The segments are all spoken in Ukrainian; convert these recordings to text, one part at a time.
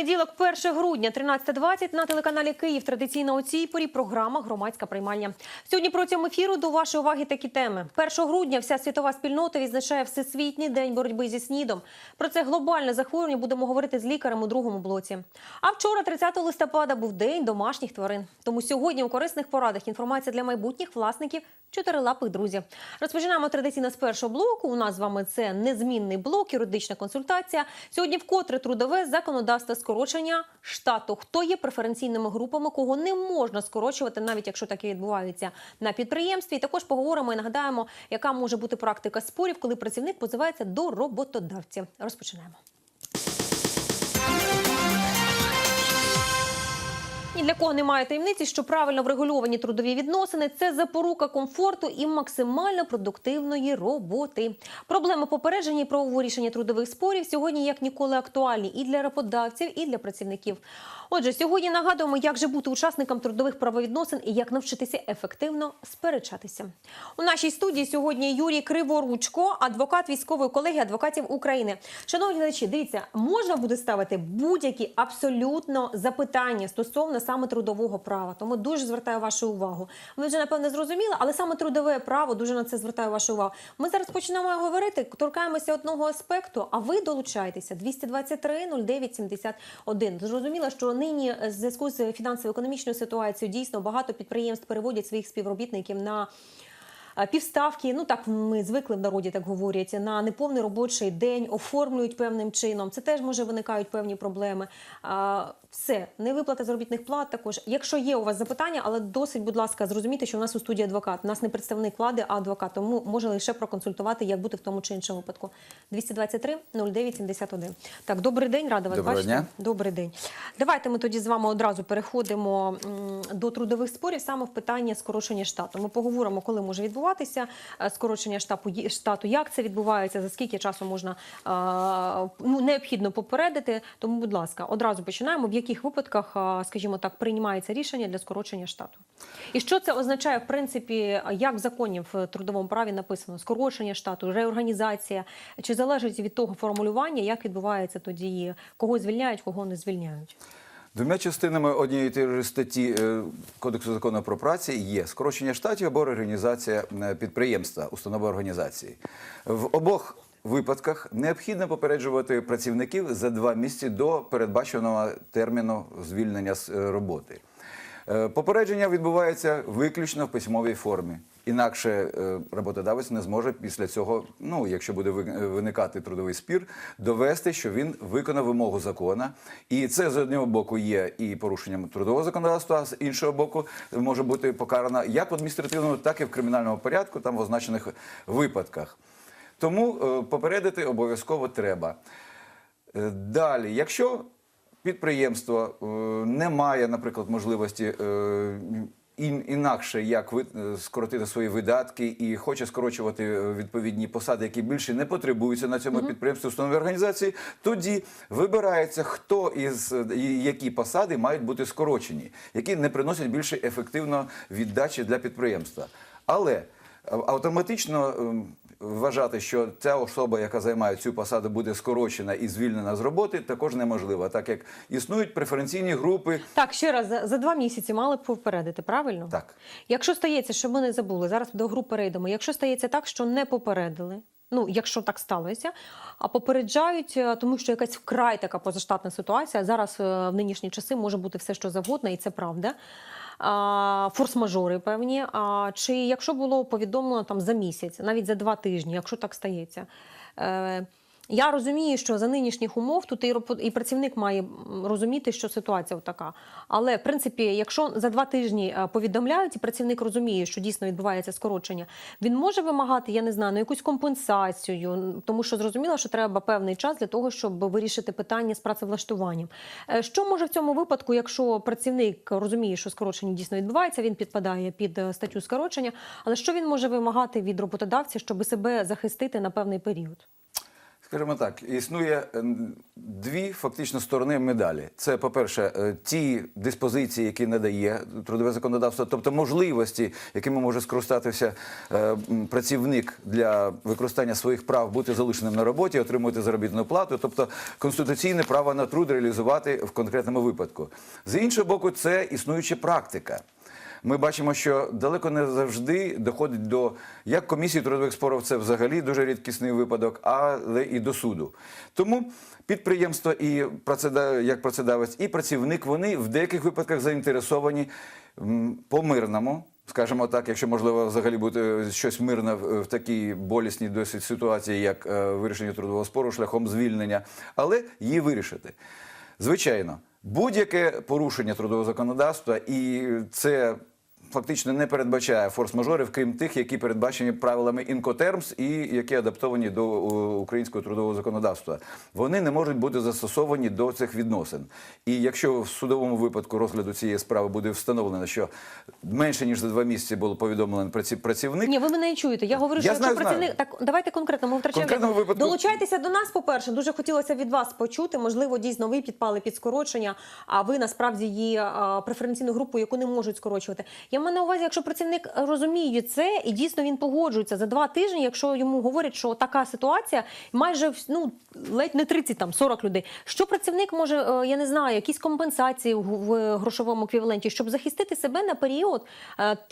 Понеділок, 1 грудня, 13.20 на телеканалі Київ. Традиційно у цій порі програма Громадська приймальня. Сьогодні протягом ефіру до вашої уваги такі теми. 1 грудня вся світова спільнота відзначає Всесвітній день боротьби зі снідом. Про це глобальне захворювання будемо говорити з лікарем у другому блоці. А вчора, 30 листопада, був день домашніх тварин. Тому сьогодні у корисних порадах інформація для майбутніх власників чотирилапих друзів. Розпочинаємо традиційно з першого блоку. У нас з вами це незмінний блок, юридична консультація. Сьогодні вкотре трудове законодавство скорочення штату. Хто є преференційними групами, кого не можна скорочувати, навіть якщо таке відбувається на підприємстві. І також поговоримо і нагадаємо, яка може бути практика спорів, коли працівник позивається до роботодавців. Розпочинаємо. Ні для кого немає таємниці, що правильно врегульовані трудові відносини це запорука комфорту і максимально продуктивної роботи. Проблеми попередження і правового рішення трудових спорів сьогодні як ніколи актуальні і для роботодавців, і для працівників. Отже, сьогодні нагадуємо, як же бути учасником трудових правовідносин і як навчитися ефективно сперечатися. У нашій студії сьогодні Юрій Криворучко, адвокат військової колегії адвокатів України. Шановні глядачі, дивіться, можна буде ставити будь-які абсолютно запитання стосовно саме трудового права. Тому дуже звертаю вашу увагу. Ви вже напевне зрозуміли, але саме трудове право дуже на це звертаю вашу увагу. Ми зараз почнемо говорити, торкаємося одного аспекту. А ви долучайтеся 223 09 71. Зрозуміло, що нині в зв'язку з фінансово-економічною ситуацією дійсно багато підприємств переводять своїх співробітників на. е, Півставки, ну так ми звикли в народі, так говорять, на неповний робочий день оформлюють певним чином. Це теж може виникають певні проблеми. Все, невиплата заробітних плат. Також, якщо є у вас запитання, але досить, будь ласка, зрозуміти, що у нас у студії адвокат. У нас не представник влади, а адвокат. Тому може лише проконсультувати, як бути в тому чи іншому випадку. 223 09 71. Так, добрий день, рада вас Доброго бачити. дня. Добрий день. Давайте ми тоді з вами одразу переходимо до трудових спорів саме в питанні скорочення штату. Ми поговоримо, коли може відбуватися е, скорочення штату, штату, як це відбувається, за скільки часу можна ну, необхідно попередити. Тому, будь ласка, одразу починаємо. Яких випадках, скажімо так, приймається рішення для скорочення штату? І що це означає, в принципі, як в законі в трудовому праві написано скорочення штату, реорганізація? Чи залежить від того формулювання, як відбувається тоді, кого звільняють, кого не звільняють? Двома частинами однієї тієї статті е, Кодексу закону про працю є скорочення штатів або реорганізація е, підприємства, установи організації. В обох випадках необхідно попереджувати працівників за два місяці до передбаченого терміну звільнення з е, роботи. Е, Попередження відбувається виключно в письмовій формі. Інакше е, роботодавець не зможе після цього, ну якщо буде виникати трудовий спір, довести, що він виконав вимогу закона. І це з одного боку є і порушенням трудового законодавства, а з іншого боку може бути покарана як в адміністративному, так і в кримінальному порядку, там в означених випадках. Тому е, попередити обов'язково треба. Е, Далі, якщо підприємство е, не має, наприклад, можливості інакше як скоротити свої видатки і хоче скорочувати відповідні посади, які більше не потребуються на цьому підприємстві установі організації, тоді вибирається, хто із які посади мають бути скорочені, які не приносять більше ефективно віддачі для підприємства. Але автоматично ем, вважати, що ця особа, яка займає цю посаду, буде скорочена і звільнена з роботи, також неможливо, так як існують преференційні групи. Так, ще раз за, за два місяці мали б попередити, правильно? Так. Якщо стається, що ми не забули, зараз до груп перейдемо. Якщо стається так, що не попередили. Ну, якщо так сталося, а попереджають, е, тому що якась вкрай така позаштатна ситуація. Зараз е, в нинішні часи може бути все, що завгодно, і це правда. Форс-мажори певні. А чи якщо було повідомлено там за місяць, навіть за два тижні, якщо так стається. Я розумію, що за нинішніх умов тут і працівник має розуміти, що ситуація така. Але в принципі, якщо за два тижні е, повідомляють, і працівник розуміє, що дійсно відбувається скорочення, він може вимагати, я не знаю, ну, якусь компенсацію, тому що зрозуміло, що треба певний час для того, щоб вирішити питання з працевлаштуванням. Е, Що може в цьому випадку, якщо працівник розуміє, що скорочення дійсно відбувається, він підпадає під е, статтю скорочення, але що він може вимагати від роботодавця, щоб себе захистити на певний період? Скажімо так, існує е, дві фактично сторони медалі. Це, по-перше, е, ті диспозиції, які надає трудове законодавство, тобто можливості, якими може скористатися е, працівник для використання своїх прав бути залишеним на роботі, отримувати заробітну плату, тобто конституційне право на труд реалізувати в конкретному випадку. З іншого боку, це існуюча практика. Ми бачимо, що далеко не завжди доходить до як комісії трудових спорів, це взагалі дуже рідкісний випадок, але і до суду. Тому підприємство і працеда- як працедавець, і працівник вони в деяких випадках заінтересовані по мирному. Скажімо так, якщо можливо взагалі буде щось мирне в в такій болісній досить ситуації, як е, вирішення трудового спору шляхом звільнення, але її вирішити. Звичайно, будь-яке порушення трудового законодавства, і це фактично не передбачає форс-мажорів, крім тих, які передбачені правилами інкотермс і які адаптовані до е, українського трудового законодавства. Вони не можуть бути застосовані до цих відносин. І якщо в судовому випадку розгляду цієї справи буде встановлено, що менше ніж за два місяці було повідомлено праці- працівник, Ні, ви мене не чуєте. Я говорю, Я що знаю, знаю. працівник так, давайте конкретно. Ми втрачаємо. Випадку- Долучайтеся до нас. По перше, дуже хотілося від вас почути. Можливо, дійсно ви підпали під скорочення, а ви насправді є преференційну групу, яку не можуть скорочувати. Я маю на увазі, якщо працівник розуміє це і дійсно він погоджується за два тижні, якщо йому говорять, що така ситуація, майже ну ледь не 30, там 40 людей. Що працівник може, е, я не знаю, якісь компенсації в- в грошовому еквіваленті, щоб захистити себе на період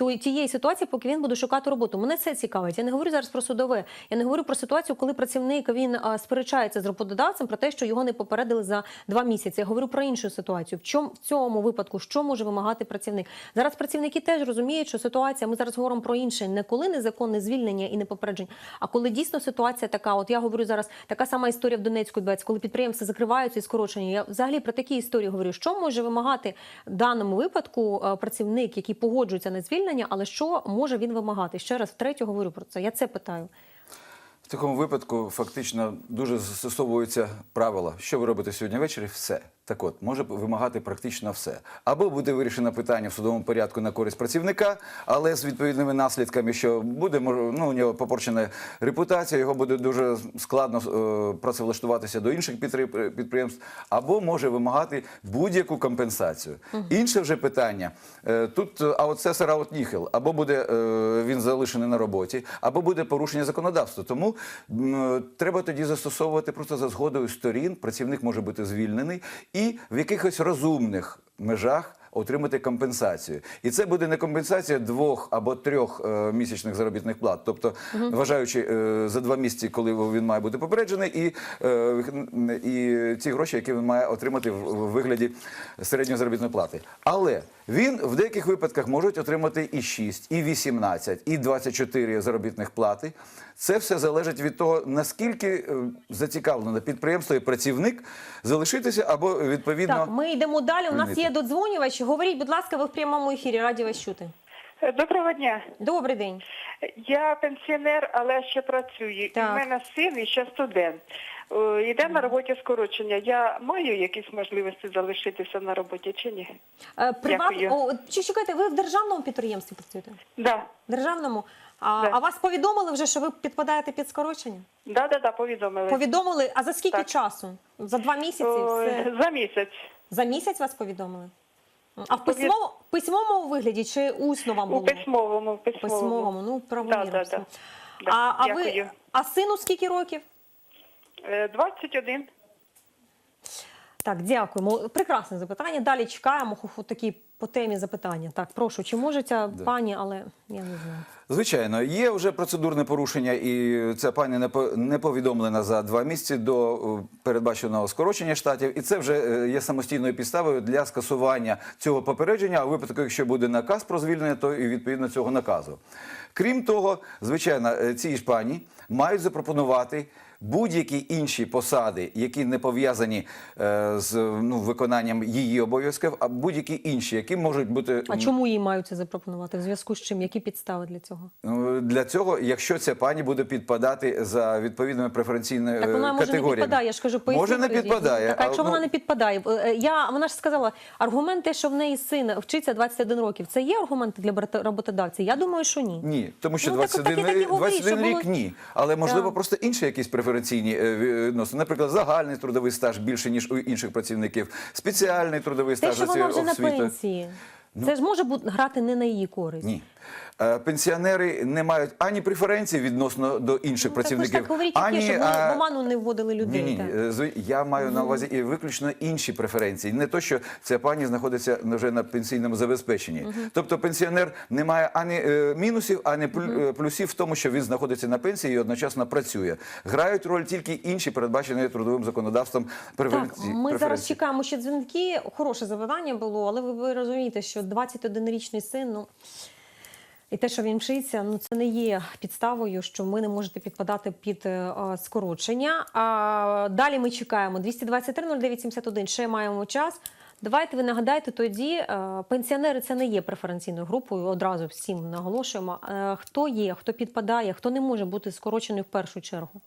е, тієї ситуації, поки він буде шукати роботу. Мене це цікавить. Я не говорю зараз про судове. Я не говорю про ситуацію, коли працівник він е, сперечається з роботодавцем про те, що його не попередили за два місяці. Я говорю про іншу ситуацію. В чому в цьому випадку що може вимагати працівник? Зараз працівники теж розуміють, що ситуація. Ми зараз говоримо про інше, не коли незаконне звільнення і не попередження, а коли дійсно ситуація така. От я говорю зараз така сама історія в Донецьку відбувається, коли підприємства закриваються і скорочення. Я взагалі про такі історії говорю. Що може вимагати в даному випадку е, працівник, який погоджується на звільнення, але що може він вимагати? Ще раз втретє говорю про це. Я це питаю. В такому випадку фактично дуже застосовуються правила. Що ви робите сьогодні ввечері? Все. Так от, може вимагати практично все. Або буде вирішено питання в судовому порядку на користь працівника, але з відповідними наслідками, що буде ну, у нього попорчена репутація, його буде дуже складно е, працевлаштуватися до інших підприємств, або може вимагати будь-яку компенсацію. Інше вже питання. е, Тут аутсесер аутніхел, або буде е, він залишений на роботі, або буде порушення законодавства. Тому м, треба тоді застосовувати просто за згодою сторін. Працівник може бути звільнений і в якихось розумних межах. Отримати компенсацію, і це буде не компенсація двох або трьох е, місячних заробітних плат, тобто вважаючи е, за два місяці, коли він має бути попереджений, і, е, і ці гроші, які він має отримати в, в вигляді середньої заробітної плати. Але він в деяких випадках може отримати і 6, і 18, і 24 заробітних плати. Це все залежить від того, наскільки е, зацікавлено підприємство і працівник залишитися або відповідно. Так, ми йдемо далі. У нас є додзвонювач. Говоріть, будь ласка, ви в прямому ефірі. Раді вас чути. Доброго дня. Добрий день. Я пенсіонер, але ще працюю. І в мене син і ще студент. Е, Йде на роботі скорочення. Я маю якісь можливості залишитися на роботі чи ні? Е, Приват... Дякую. О, чи чекайте, ви в державному підприємстві працюєте? Да. Державному. А, Да. а вас повідомили вже, що ви підпадаєте під скорочення? Да, да, да, повідомили. Повідомили. А за скільки Так. часу? За два місяці? О, Все? За місяць. За місяць вас повідомили? А в письмовому, письмовому вигляді чи усно вам У було? письмовому, в письмовому. Письмовому, ну правомірно. Да, да, да. Да, А, а ви а сину скільки років? Е, 21. Так, дякуємо. Прекрасне запитання. Далі чекаємо такі по темі запитання. Так, прошу, чи може ця пані, але я не знаю. Звичайно, є вже процедурне порушення, і ця пані не по- повідомлена за два місяці до е, передбаченого скорочення штатів, і це вже е, є самостійною підставою для скасування цього попередження. А у випадку, якщо буде наказ про звільнення, то і відповідно цього наказу. Крім того, звичайно, е, ці ж пані мають запропонувати. Будь-які інші посади, які не пов'язані е, з ну, виконанням її обов'язків, а будь-які інші, які можуть бути А чому їй мають це запропонувати? В зв'язку з чим? Які підстави для цього? Ну, Для цього, якщо ця пані буде підпадати за відповідними преференційними Так вона е, може не підпадає. Я ж кажу, поясніть. може не підпадає. Так, а якщо ну, вона не підпадає, Е, я вона ж сказала, аргумент те, що в неї син вчиться 21 років. Це є аргументи для роботодавця? Я думаю, що ні. Ні, тому що Ну, 21, так так говоріть, 21 рік ні. Але можливо Так. просто інші якісь преференції. Преференційні е, відносини. Наприклад, загальний трудовий стаж більше ніж у інших працівників, спеціальний трудовий Те, стаж що вона вже на пенсії, це ж може бути грати не на її користь. Ні. Е, Пенсіонери не мають ані преференцій відносно до інших Ну, так ви ж працівників, так говоріть, ані щоб а, в оману не вводили людей. ні, ні, е, я маю на увазі і виключно інші преференції. Не то, що ця пані знаходиться вже на пенсійному забезпеченні. Тобто пенсіонер не має ані е, мінусів, ані плю- е, плюсів в тому, що він знаходиться на пенсії і одночасно працює. Грають роль тільки інші передбачені трудовим законодавством преференції. Так, ми зараз чекаємо ще дзвінки. Хороше запитання було, але ви розумієте, що 21-річний син, ну. І те, що він вчиться, ну це не є підставою, що ми не можете підпадати під е, а, скорочення. А далі ми чекаємо 223-09-71, Ще маємо час. Давайте ви нагадайте тоді, е, пенсіонери це не є преференційною групою. Одразу всім наголошуємо. Е, Хто є, хто підпадає, хто не може бути скорочений в першу чергу.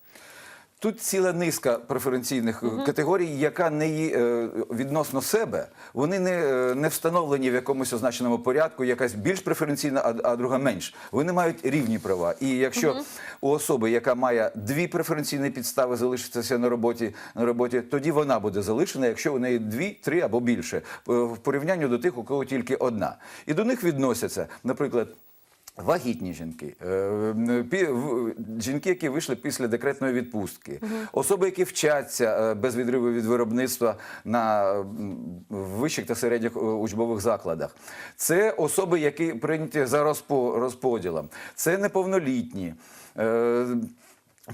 Тут ціла низка преференційних е, категорій, яка не є е, відносно себе. Вони не, е, не встановлені в якомусь означеному порядку, якась більш преференційна, а, а друга менш. Вони мають рівні права. І якщо у особи, яка має дві преференційні підстави, залишитися на роботі, на роботі, тоді вона буде залишена, якщо у неї дві, три або більше, в порівнянні до тих, у кого тільки одна. І до них відносяться, наприклад. Вагітні жінки, е, жінки, які вийшли після декретної відпустки, особи, які вчаться е, без відриву від виробництва на вищих та середніх е, учбових закладах. Це особи, які прийняті за розпо- розподілом, це неповнолітні.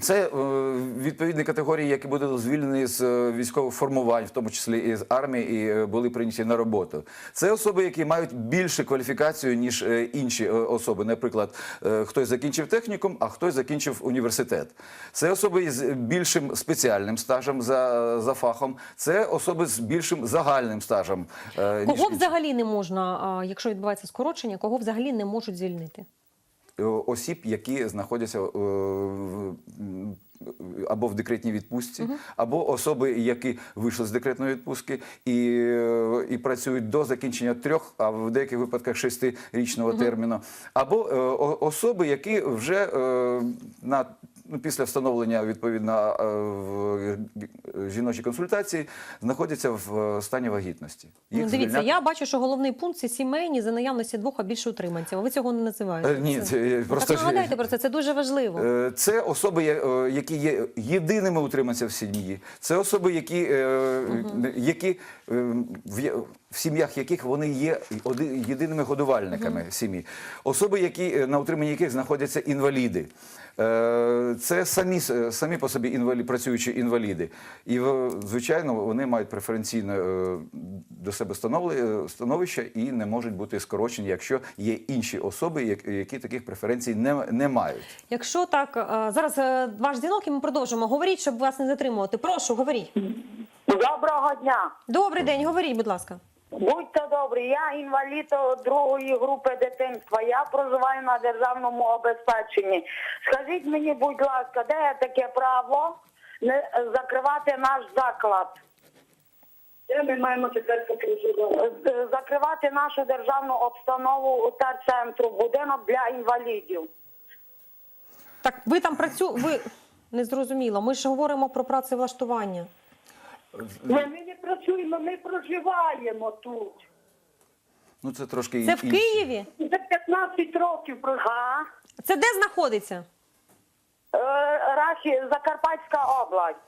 Це е, відповідні категорії, які будуть звільнені з е, військових формувань, в тому числі і з армії, і е, були прийняті на роботу. Це особи, які мають більшу кваліфікацію, ніж інші особи. Наприклад, хтось закінчив технікум, а хтось закінчив університет. Це особи з більшим спеціальним стажем за, за фахом. Це особи з більшим загальним стажем. е, ніж Кого взагалі не можна, якщо відбувається скорочення, кого взагалі не можуть звільнити? Е, осіб, які знаходяться е, в- або в декретній відпустці, або особи, які вийшли з декретної відпустки і, і працюють до закінчення трьох, а в деяких випадках шестирічного терміну, або е, особи, які вже е, на Ну, після встановлення відповідно е, в жіночій консультації знаходяться в е, стані вагітності. Ну, дивіться, звільняти- я бачу, що головний пункт це сімейні за наявності двох або більше утриманців. А ви цього не називаєте. Е, ні, це, е, Ну, просто так нагадайте про це, це дуже важливо. Е, Це особи, е, які є єдиними утриманцями в сім'ї. Це особи, які, е, які е, в в сім'ях яких вони є єдиними годувальниками сім'ї. Особи, які е, на утриманні яких знаходяться інваліди. Е, Це самі, самі по собі інвалі, працюючі інваліди. І, звичайно, вони мають преференційне е, до себе е, становище і не можуть бути скорочені, якщо є інші особи, які таких преференцій не, не мають. Якщо так, е, зараз е, ваш дзвінок і ми продовжимо. Говоріть, щоб вас не затримувати. Прошу, говоріть. Доброго дня. Добрий день, говоріть, будь ласка. Будьте добрі, я інвалід другої групи дитинства. Я проживаю на державному обезпеченні. Скажіть мені, будь ласка, де є таке право не закривати наш заклад? Де ми маємо тепер Е, Закривати нашу державну обстанову терцентру, будинок для інвалідів. Так, ви там працюєте, ви не зрозуміло. Ми ж говоримо про працевлаштування. Ми не працюємо, ми проживаємо тут. Ну, це трошки Це в інші. Києві? За 15 років проживаємо. Це де знаходиться? Е, Рахі, Закарпатська область.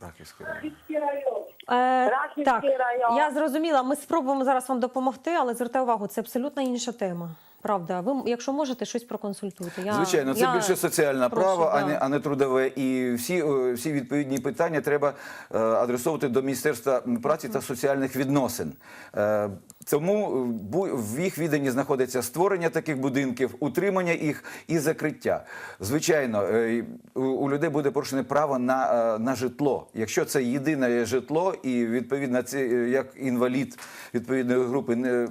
Рахівський район. Рахівський район. Е, Рахівський так, район. я зрозуміла. Ми спробуємо зараз вам допомогти, але звертаю увагу, це абсолютно інша тема. Правда, ви, якщо можете, щось проконсультуйте. Я, Звичайно, це я більше соціальне право, а не а не трудове. І всі, е, всі відповідні питання треба е, адресовувати до Міністерства праці та соціальних відносин. Е, Тому е, в їх відданні знаходиться створення таких будинків, утримання їх і закриття. Звичайно, е, у, людей буде порушене право на, на житло. Якщо це єдине житло, і відповідно це як інвалід відповідної групи не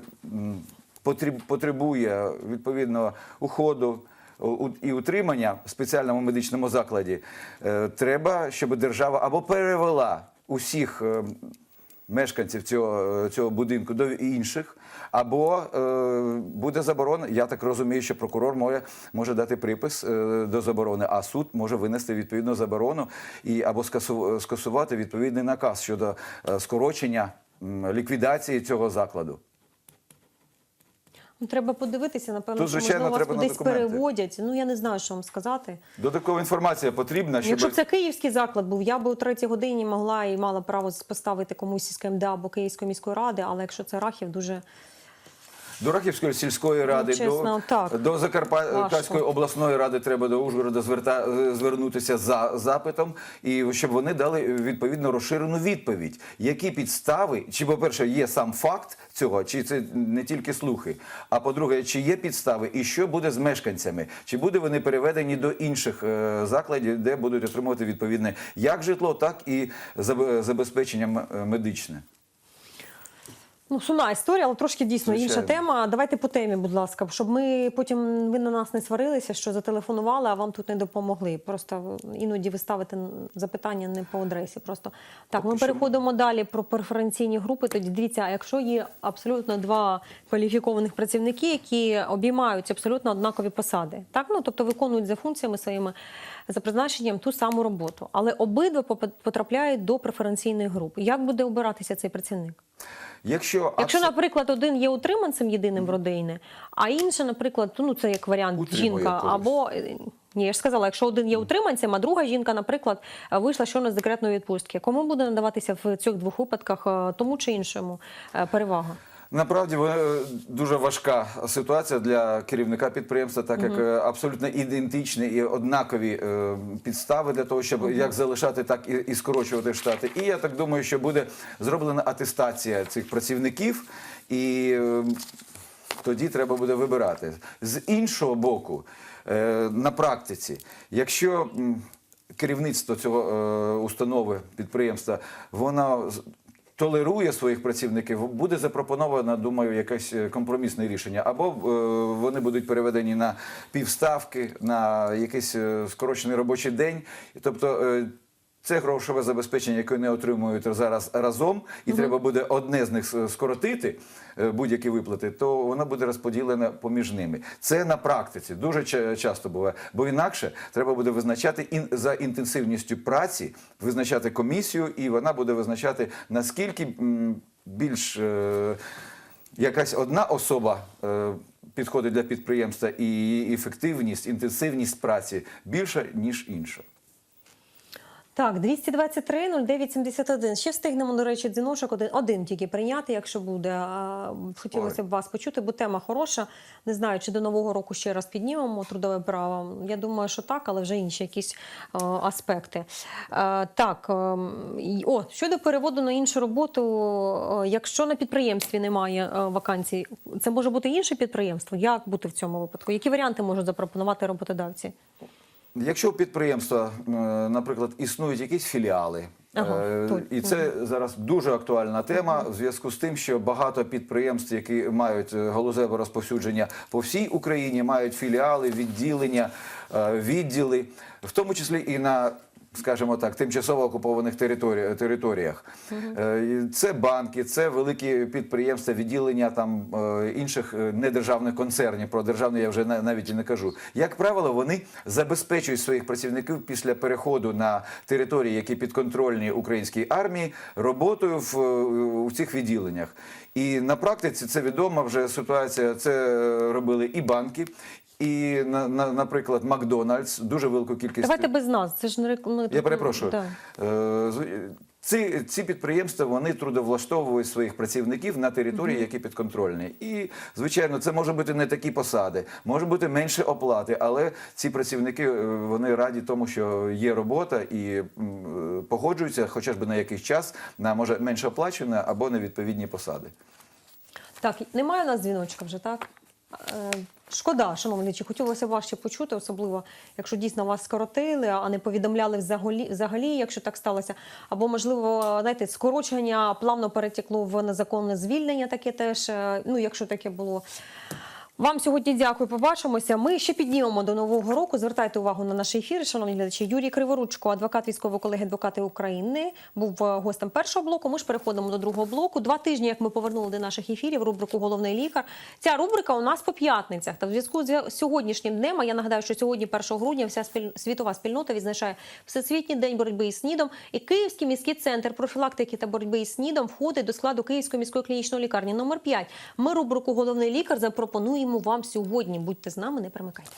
потребує відповідного уходу і утримання в спеціальному медичному закладі, е, треба, щоб держава або перевела усіх е, мешканців цього, цього будинку до інших, або е, буде заборона. Я так розумію, що прокурор може, може дати припис е, до заборони, а суд може винести відповідну заборону і або скасувати відповідний наказ щодо е, скорочення ліквідації цього закладу. Ну, Треба подивитися, напевно, Тут, що звичайно, можливо вас треба на кудись документи. переводять. Ну я не знаю, що вам сказати. Додаткова інформація потрібна, щоб Якщо б це київський заклад був, я би о третій годині могла і мала право поставити комусь із КМДА або Київської міської ради, але якщо це Рахів, дуже До Рахівської сільської ради, чесно, до, так. до Закарпатської обласної ради треба до Ужгорода зверта, звернутися за запитом, і щоб вони дали відповідно розширену відповідь. Які підстави, чи, по-перше, є сам факт цього, чи це не тільки слухи, а по-друге, чи є підстави, і що буде з мешканцями? Чи буде вони переведені до інших е, закладів, де будуть отримувати відповідне як житло, так і заб- забезпечення медичне? Ну сумна історія, але трошки дійсно інша тема. Давайте по темі, будь ласка, щоб ми потім ви на нас не сварилися, що зателефонували, а вам тут не допомогли. Просто іноді ви ставите запитання не по адресі. Просто так, ми Поки що. переходимо далі про преференційні групи. Тоді дивіться, якщо є абсолютно два кваліфікованих працівники, які обіймають абсолютно однакові посади, так ну тобто виконують за функціями своїми за призначенням ту саму роботу, але обидва потрапляють до преференційної групи. Як буде обиратися цей працівник? Якщо, Якщо, наприклад, один є утриманцем єдиним в родині, а інша, наприклад, ну це як варіант Утримує жінка, когось. або е, ні, я ж сказала, якщо один є утриманцем, а друга жінка, наприклад, вийшла щойно з декретної відпустки, кому буде надаватися в цих двох випадках е, тому чи іншому е, перевага? Насправді е, дуже важка ситуація для керівника підприємства, так як е, абсолютно ідентичні і однакові е, підстави для того, щоб як залишати, так і, і скорочувати штати. І я так думаю, що буде зроблена атестація цих працівників, і тоді треба буде вибирати. З іншого боку, на практиці, якщо керівництво цього установи підприємства, воно толерує своїх працівників, буде запропоновано, думаю, якесь е, компромісне рішення. Або е, вони будуть переведені на півставки, на якийсь е, скорочений робочий день. Тобто це грошове забезпечення, яке не отримують зараз разом, і треба буде одне з них скоротити, е, будь-які виплати, то воно буде розподілено поміж ними. Це на практиці дуже часто буває. Бо інакше треба буде визначати ін- за інтенсивністю праці, визначати комісію, і вона буде визначати наскільки більш. е, Якась одна особа е, підходить для підприємства, і ефективність, інтенсивність праці більша, ніж інша. Так, 223 0971. Ще встигнемо, до речі, дзвіночок один, один тільки прийняти, якщо буде. А, Хотілося б вас почути, бо тема хороша. Не знаю, чи до нового року ще раз піднімемо трудове право. Я думаю, що так, але вже інші якісь е, аспекти. Е, так, е, і- о, щодо переводу на іншу роботу, е, якщо на підприємстві немає е, вакансій, це може бути інше підприємство. Як бути в цьому випадку? Які варіанти можуть запропонувати роботодавці? Якщо у підприємства, е, наприклад, існують якісь філіали, Ага, е, і це зараз дуже актуальна тема в зв'язку з тим, що багато підприємств, які мають е, галузеве розповсюдження по всій Україні, мають філіали, відділення, відділи, в тому числі і на скажімо так, тимчасово окупованих територі- територіях. Е, Це банки, це великі підприємства, відділення там е, інших е, недержавних концернів. Про державні я вже на- навіть і не кажу. Як правило, вони забезпечують своїх працівників після переходу на території, які підконтрольні українській армії, роботою в, у цих відділеннях. І на практиці це відома вже ситуація. Це робили і банки. І, на, на, наприклад, Макдональдс дуже велику кількість Давайте без нас. Це ж не рек- ми я перепрошую. Да. Е, Ці, ці підприємства вони трудовлаштовують своїх працівників на території, які підконтрольні. І, звичайно, це може бути не такі посади, може бути менше оплати, але ці працівники е, вони раді тому, що є робота і е, погоджуються, хоча б на якийсь час, на може менше оплачена або на відповідні посади. Так, немає у нас дзвіночка вже, так? Шкода, шановні, чи хотілося ще почути, особливо, якщо дійсно вас скоротили, а не повідомляли взагалі, взагалі, якщо так сталося. Або, можливо, знаєте, скорочення плавно перетекло в незаконне звільнення, таке теж, е, ну, якщо таке було. Вам сьогодні дякую. Побачимося. Ми ще піднімемо до нового року. Звертайте увагу на наш ефір, шановні глядачі. Юрій Криворучко, адвокат військової колеги адвокати України, був е, гостем першого блоку. Ми ж переходимо до другого блоку. Два тижні, як ми повернули до наших ефірів, рубрику Головний лікар. Ця рубрика у нас по п'ятницях. Та в зв'язку з сьогоднішнім днем. а Я нагадаю, що сьогодні, 1 грудня, вся світова спільнота відзначає Всесвітній день боротьби із СНІДом. І Київський міський центр профілактики та боротьби із СНІДом входить до складу Київської міської клінічної лікарні номер 5 Ми рубрику Головний лікар запропонуємо присвятимо вам сьогодні. Будьте з нами, не примикайте.